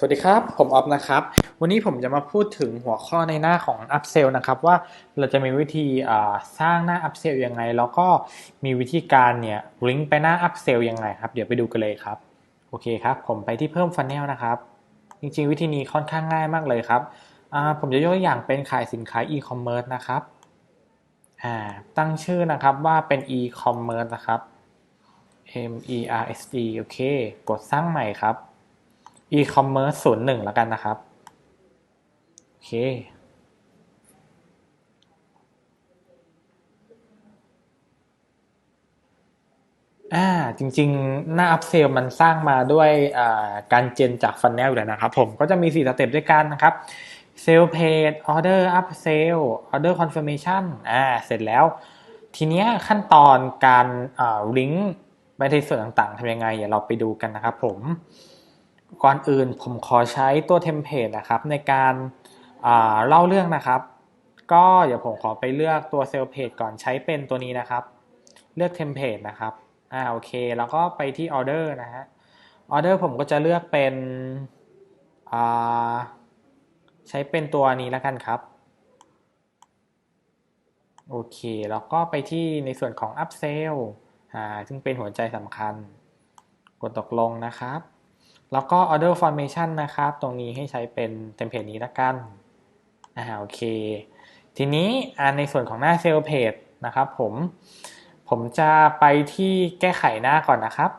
สวัสดีครับ ผมออฟนะครับ วันนี้ผมจะมาพูดถึงหัวข้อในหน้าของ Upsell นะครับว่าเราจะมีวิธีสร้างหน้า Upsell ยังไง แล้วก็มีวิธีการเนี่ยลิงก์ไปหน้า Upsell ยังไงครับ เดี๋ยวไปดูกันเลยครับ โอเคครับ ผมไปที่เพิ่ม Funnel นะครับ จริงๆ วิธีนี้ค่อนข้างง่ายมากเลยครับ ผมจะยกตัวอย่างเป็นขายสินค้า e-commerce นะครับ ตั้งชื่อนะครับว่าเป็น e-commerce นะครับ M E R S E โอเค กดสร้างใหม่ครับ e-commerce ศูนย์หนึ่งแล้วกันนะครับ โอเค อ่า จริงๆ หน้า Upsell มันสร้างมาด้วยการเจนจาก Funnel อยู่แล้วนะครับ ผมก็จะมี 4 สเต็ปด้วยกันนะครับ Sale Page Order Upsell Order Confirmation อ่า เสร็จแล้ว ทีเนี้ยขั้นตอนการลิงก์ไปในส่วนต่างๆทำยังไงเดี๋ยวเราไปดูกันนะครับผม ก่อนอื่นผมขอใช้ตัวเทมเพลตนะครับในการเล่าเรื่องนะครับ ก็เดี๋ยวผมขอไปเลือกตัวเซลเพจก่อนใช้เป็นตัวนี้นะครับ เลือกเทมเพลตนะครับอ่าโอเค แล้วก็ไปที่ออเดอร์นะฮะออเดอร์ผมก็จะเลือกเป็นอ่าใช้เป็นตัวนี้แล้วกันครับโอเคแล้วก็ไปที่ในส่วนของ Upsell อ่าซึ่งเป็นหัวใจสำคัญ กดตกลงนะครับ แล้วก็ order formation นะครับตรงนี้ให้ใช้เป็นเทมเพลตนี้ละกันอ่าโอเค ทีนี้ในส่วนของหน้า sales page นะครับผม ผมจะไปที่แก้ไขหน้าก่อนนะครับ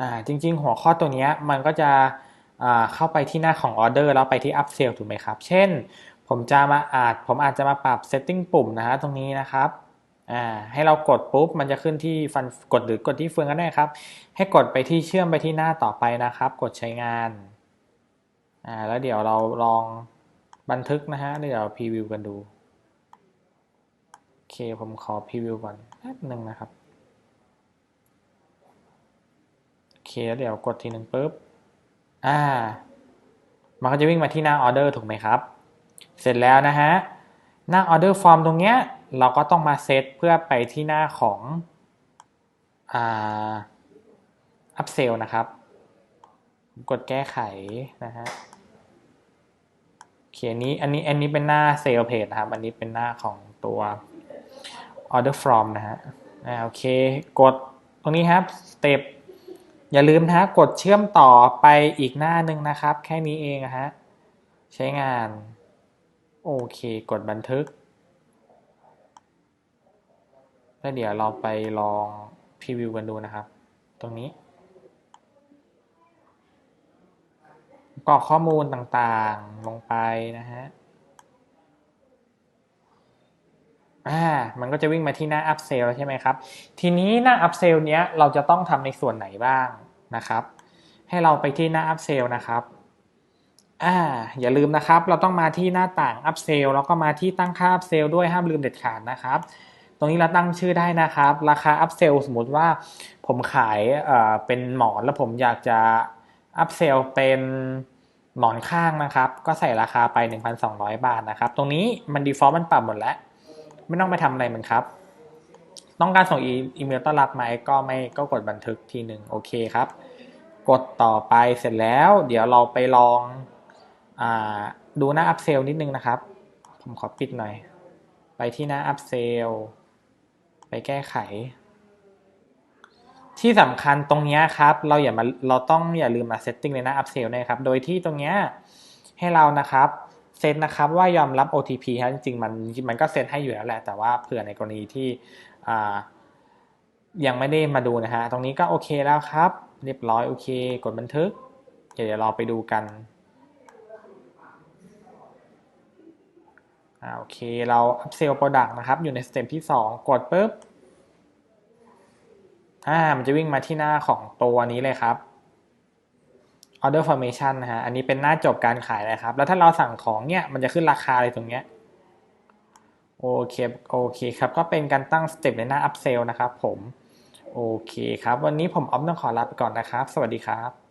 อ่าจริงๆ หัวข้อตัวนี้มันก็จะ เข้าไปที่หน้าของออเดอร์แล้วไปที่ Upsell ถูกไหมครับ เช่น ผมจะมาอาจผมอาจจะมาปรับ Setting ปุ่มนะฮะตรงนี้นะครับให้เรากดปุ๊บมันจะขึ้นที่ฟันกดหรือกดที่เฟืองก็ได้ครับ ให้กดไปที่เชื่อมไปที่หน้าต่อไปนะครับ กดใช้งานแล้วเดี๋ยวเราลองบันทึกนะฮะเดี๋ยวพรีวิวกันดูโอเคผมขอพรีวิวก่อนแป๊บหนึ่งนะครับโอเคแล้วเดี๋ยวกดทีหนึ่งปุ๊บ อ่า มันก็จะวิ่งมาที่หน้าออเดอร์ถูกไหมครับ เสร็จแล้วนะฮะ หน้าออเดอร์ฟอร์มตรงเนี้ย เราก็ต้องมาเซตเพื่อไปที่หน้าของอ่าอัพเซลนะครับ กดแก้ไขนะฮะเขียนนี้อันนี้อันนี้เป็นหน้าเซลเพจนะครับ อันนี้เป็นหน้าของตัว order from นะฮะโอเค กดตรงนี้ครับสเต็ป อย่าลืมนะกดเชื่อมต่อไปอีกหน้าหนึ่งนะครับ แค่นี้เองฮะใช้งาน โอเค กดบันทึก แล้วเดี๋ยวเราไปลองพรีวิวกันดูนะครับ ตรงนี้กรอกข้อมูลต่างๆลงไปนะฮะ อ่ามันก็จะวิ่งมาที่หน้า Upsell ใช่ไหมครับ ทีนี้หน้า Upsell เนี้ยเราจะต้องทำในส่วนไหนบ้างนะครับ ให้เราไปที่หน้า Upsell นะครับอ่าอย่าลืมนะครับ เราต้องมาที่หน้าต่าง Upsell แล้วก็มาที่ตั้งค่า Upsell ด้วยห้ามลืมเด็ดขาดนะครับ ตรงนี้เราตั้งชื่อได้นะครับ ราคา Upsell สมมติว่าผมขายเอ่อเป็นหมอนแล้วผมอยากจะ Upsell เป็นหมอนข้างนะครับ ก็ใส่ราคาไป 1,200 บาทนะครับ ตรงนี้มัน default มันปรับหมดแล้ว ไม่ต้องไปทำอะไรมันครับ ต้องการส่งอีเมลต้อนรับไหมก็ไม่ก็กดบันทึกทีหนึ่งโอเคครับ กดต่อไปเสร็จแล้ว เดี๋ยวเราไปลองอดูหน้าอัพเซลนิดนึงนะครับ ผมขอปิดหน่อย ไปที่หน้าอัพเซลไปแก้ไข ที่สำคัญตรงนี้ครับ เราอย่ามาเราต้องอย่าลืมมาเซตติ้งในหน้าอัพเซลนะครับ โดยที่ตรงนี้ให้เรานะครับ ซตนนะครับว่ายอมรับ OTP ครับจริงๆมันมันก็เซตให้อยู่แล้วแหละ แต่ว่าเผื่อในกรณีที่ยังไม่ได้มาดูนะฮะ ตรงนี้ก็โอเคแล้วครับ เรียบร้อยโอเค กดบันทึก เดี๋ยวเราไปดูกันอโอเค เรา upsell product นะครับ อยู่ในสเต็ปที่ 2 กดปุ๊บอ่ามันจะวิ่งมาที่หน้าของตัวนี้เลยครับ order formation นะฮะ อันนี้เป็นหน้าจบการขายนะครับ แล้วถ้าเราสั่งของเนี่ย มันจะขึ้นราคาอะไรตรงเนี้ย โอเค โอเคครับ ก็เป็นการตั้งสเต็ปในหน้า upsell นะครับผม โอเคครับ วันนี้ผมออฟต้องขอลาไปก่อนนะครับ สวัสดีครับ